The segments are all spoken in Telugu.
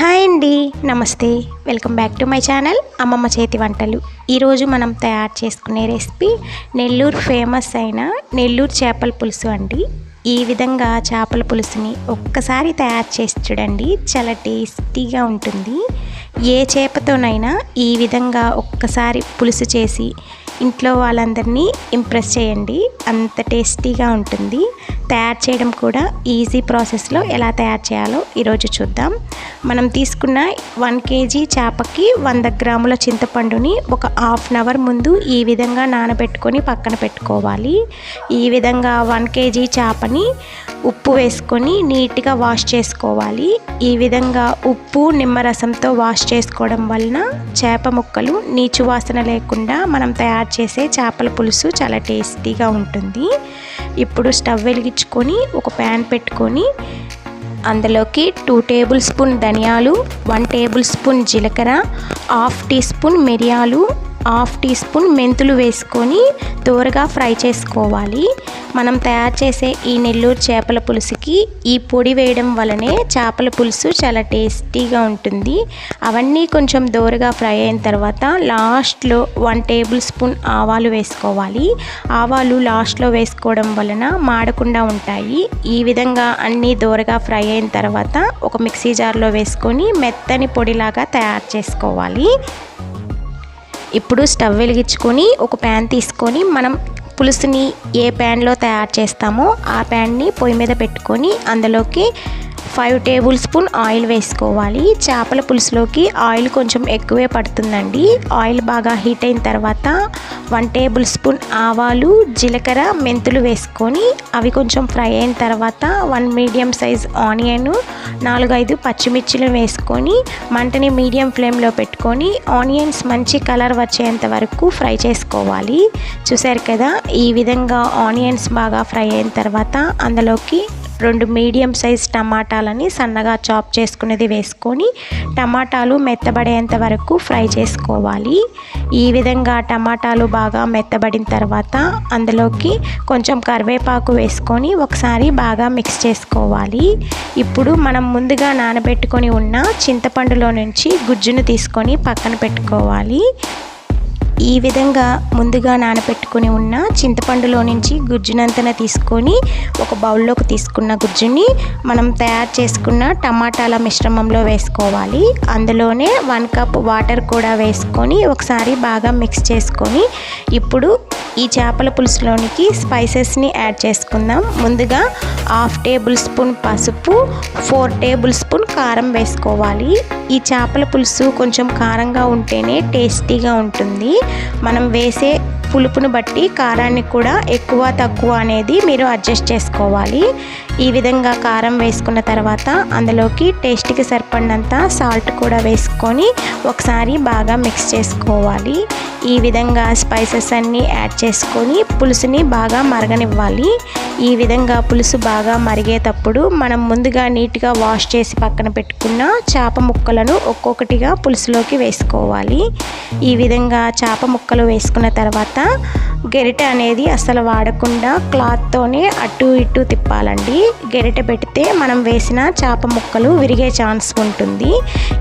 హాయ్ అండి నమస్తే. Welcome back to my channel అమ్మమ్మ చేతి వంటలు. ఈరోజు మనం తయారు చేసుకునే రెసిపీ నెల్లూరు ఫేమస్ అయిన నెల్లూరు చేపల పులుసు అండి. ఈ విధంగా చేపల పులుసుని ఒక్కసారి తయారు చేసి చూడండి చాలా టేస్టీగా ఉంటుంది. ఏ చేపతోనైనా ఈ విధంగా ఒక్కసారి పులుసు చేసి ఇంట్లో వాళ్ళందరినీ ఇంప్రెస్ చేయండి. అంత టేస్టీగా ఉంటుంది. తయారు చేయడం కూడా ఈజీ ప్రాసెస్లో ఎలా తయారు చేయాలో ఈరోజు చూద్దాం. మనం తీసుకున్న వన్ కేజీ చేపకి వంద గ్రాముల చింతపండుని ఒక హాఫ్ అన్ అవర్ ముందు ఈ విధంగా నానబెట్టుకొని పక్కన పెట్టుకోవాలి. ఈ విధంగా వన్ కేజీ చేపని ఉప్పు వేసుకొని నీట్గా వాష్ చేసుకోవాలి. ఈ విధంగా ఉప్పు నిమ్మరసంతో వాష్ చేసుకోవడం వలన చేప ముక్కలు నీచు వాసన లేకుండా మనం తయారు చేసే చేపల పులుసు చాలా టేస్టీగా ఉంటుంది. ఇప్పుడు స్టవ్ వెలిగించుకొని ఒక ప్యాన్ పెట్టుకొని అందులోకి టూ టేబుల్ స్పూన్ ధనియాలు వన్ టేబుల్ స్పూన్ జీలకర్ర హాఫ్ టీ స్పూన్ మిరియాలు హాఫ్ టీ స్పూన్ మెంతులు వేసుకొని దూరగా ఫ్రై చేసుకోవాలి. మనం తయారు చేసే ఈ నెల్లూరు చేపల పులుసుకి ఈ పొడి వేయడం వలనే చేపల పులుసు చాలా టేస్టీగా ఉంటుంది. అవన్నీ కొంచెం దోరగా ఫ్రై అయిన తర్వాత లాస్ట్లో వన్ టేబుల్ స్పూన్ ఆవాలు వేసుకోవాలి. ఆవాలు లాస్ట్లో వేసుకోవడం వలన మాడకుండా ఉంటాయి. ఈ విధంగా అన్నీ దోరగా ఫ్రై అయిన తర్వాత ఒక మిక్సీ జార్లో వేసుకొని మెత్తని పొడిలాగా తయారు చేసుకోవాలి. ఇప్పుడు స్టవ్ వెలిగించుకొని ఒక ప్యాన్ తీసుకొని మనం పులుసుని ఏ ప్యాన్లో తయారు చేస్తామో ఆ ప్యాన్ని పొయ్యి మీద పెట్టుకొని అందులోకి ఫైవ్ టేబుల్ స్పూన్ ఆయిల్ వేసుకోవాలి. చేపల పులుసులోకి ఆయిల్ కొంచెం ఎక్కువే పడుతుందండి. ఆయిల్ బాగా హీట్ అయిన తర్వాత వన్ టేబుల్ స్పూన్ ఆవాలు జీలకర్ర మెంతులు వేసుకొని అవి కొంచెం ఫ్రై అయిన తర్వాత వన్ మీడియం సైజ్ ఆనియన్ నాలుగైదు పచ్చిమిర్చిలు వేసుకొని మంటని మీడియం ఫ్లేమ్లో పెట్టుకొని ఆనియన్స్ మంచి కలర్ వచ్చేంత వరకు ఫ్రై చేసుకోవాలి. చూసారు కదా ఈ విధంగా ఆనియన్స్ బాగా ఫ్రై అయిన తర్వాత అందులోకి రెండు మీడియం సైజ్ టమాటాలని సన్నగా చాప్ చేసుకునేది వేసుకొని టమాటాలు మెత్తబడేంత వరకు ఫ్రై చేసుకోవాలి. ఈ విధంగా టమాటాలు బాగా మెత్తబడిన తర్వాత అందులోకి కొంచెం కరివేపాకు వేసుకొని ఒకసారి బాగా మిక్స్ చేసుకోవాలి. ఇప్పుడు మనం ముందుగా నానబెట్టుకొని ఉన్న చింతపండులో నుంచి గుజ్జును తీసుకొని పక్కన పెట్టుకోవాలి. ఈ విధంగా ముందుగా నానబెట్టుకుని ఉన్న చింతపండులో నుంచి గుజ్జునంతన తీసుకొని ఒక బౌల్లోకి తీసుకున్న గుజ్జుని మనం తయారు చేసుకున్న టమాటాల మిశ్రమంలో వేసుకోవాలి. అందులోనే వన్ కప్ వాటర్ కూడా వేసుకొని ఒకసారి బాగా మిక్స్ చేసుకొని ఇప్పుడు ఈ చేపల పులుసులోనికి స్పైసెస్ని యాడ్ చేసుకుందాం. ముందుగా హాఫ్ టేబుల్ స్పూన్ పసుపు ఫోర్ టేబుల్ స్పూన్ కారం వేసుకోవాలి. ఈ చేపల పులుసు కొంచెం కారంగా ఉంటేనే టేస్టీగా ఉంటుంది. మనం వేసే పులుపును బట్టి కారాన్ని కూడా ఎక్కువ తక్కువ అనేది మీరు అడ్జస్ట్ చేసుకోవాలి. ఈ విధంగా కారం వేసుకున్న తర్వాత అందులోకి టేస్ట్కి సరిపడినంత సాల్ట్ కూడా వేసుకొని ఒకసారి బాగా మిక్స్ చేసుకోవాలి. ఈ విధంగా స్పైసెస్ అన్నీ యాడ్ చేసుకొని పులుసుని బాగా మరగనివ్వాలి. ఈ విధంగా పులుసు బాగా మరిగేటప్పుడు మనం ముందుగా నీట్గా వాష్ చేసి పక్కన పెట్టుకున్న చేప ముక్కలను ఒక్కొక్కటిగా పులుసులోకి వేసుకోవాలి. ఈ విధంగా చేప ముక్కలు వేసుకున్న తర్వాత గెరిటె అనేది అసలు వాడకుండా క్లాత్తోనే అటు ఇటు తిప్పాలండి. గెరిటె పెడితే మనం వేసిన చేప ముక్కలు విరిగే ఛాన్స్ ఉంటుంది.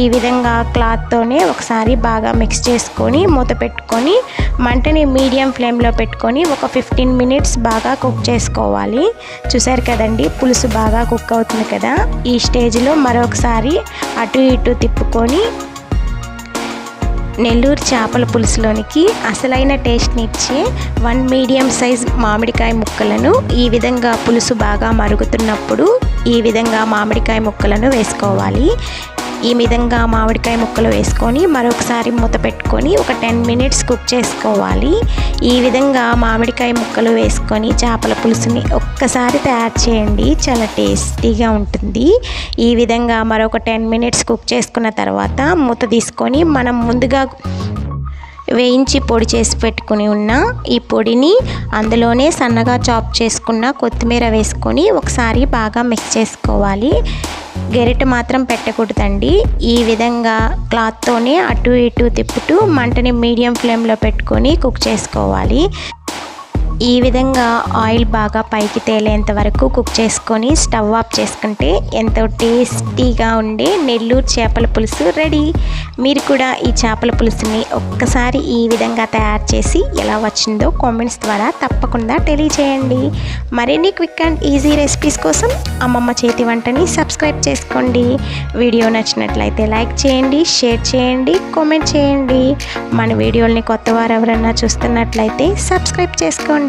ఈ విధంగా క్లాత్తోనే ఒకసారి బాగా మిక్స్ చేసుకొని మూత పెట్టుకొని మంటని మీడియం ఫ్లేమ్లో పెట్టుకొని ఒక ఫిఫ్టీన్ మినిట్స్ బాగా కుక్ చేసుకోవాలి. చూసారు కదండి పులుసు బాగా కుక్ అవుతుంది కదా. ఈ స్టేజ్లో మరొకసారి అటు ఇటు తిప్పుకొని నెల్లూరు చేపల పులుసులోనికి అసలైన టేస్ట్ని ఇచ్చే వన్ మీడియం సైజ్ మామిడికాయ ముక్కలను ఈ విధంగా పులుసు బాగా మరుగుతున్నప్పుడు ఈ విధంగా మామిడికాయ ముక్కలను వేసుకోవాలి. ఈ విధంగా మామిడికాయ ముక్కలు వేసుకొని మరొకసారి మూత పెట్టుకొని ఒక టెన్ మినిట్స్ కుక్ చేసుకోవాలి. ఈ విధంగా మామిడికాయ ముక్కలు వేసుకొని చేపల పులుసుని ఒక్కసారి తయారు చేయండి. చాలా టేస్టీగా ఉంటుంది. ఈ విధంగా మరొక టెన్ మినిట్స్ కుక్ చేసుకున్న తర్వాత మూత తీసుకొని మనం ముందుగా వేయించి పొడి చేసి పెట్టుకుని ఉన్న ఈ పొడిని అందులోనే సన్నగా చాప్ చేసుకున్న కొత్తిమీర వేసుకొని ఒకసారి బాగా మిక్స్ చేసుకోవాలి. గెరిట మాత్రం పెట్టకూడదండి. ఈ విధంగా క్లాత్తోనే అటు ఇటు తిప్పుతూ మంటని మీడియం ఫ్లేమ్లో పెట్టుకొని కుక్ చేసుకోవాలి. ఈ విధంగా ఆయిల్ బాగా పైకి తేలేంత వరకు కుక్ చేసుకొని స్టవ్ ఆఫ్ చేసుకుంటే ఎంతో టేస్టీగా ఉండే నెల్లూరు చేపల పులుసు రెడీ. మీరు కూడా ఈ చేపల పులుసుని ఒక్కసారి ఈ విధంగా తయారు చేసి ఎలా వచ్చిందో కామెంట్స్ ద్వారా తప్పకుండా తెలియచేయండి. మరిన్ని క్విక్ అండ్ ఈజీ రెసిపీస్ కోసం అమ్మమ్మ చేతి వంటని సబ్స్క్రైబ్ చేసుకోండి. వీడియో నచ్చినట్లయితే లైక్ చేయండి షేర్ చేయండి కామెంట్ చేయండి. మన వీడియోల్ని కొత్త వారు ఎవరన్నా చూస్తున్నట్లయితే సబ్స్క్రైబ్ చేసుకోండి.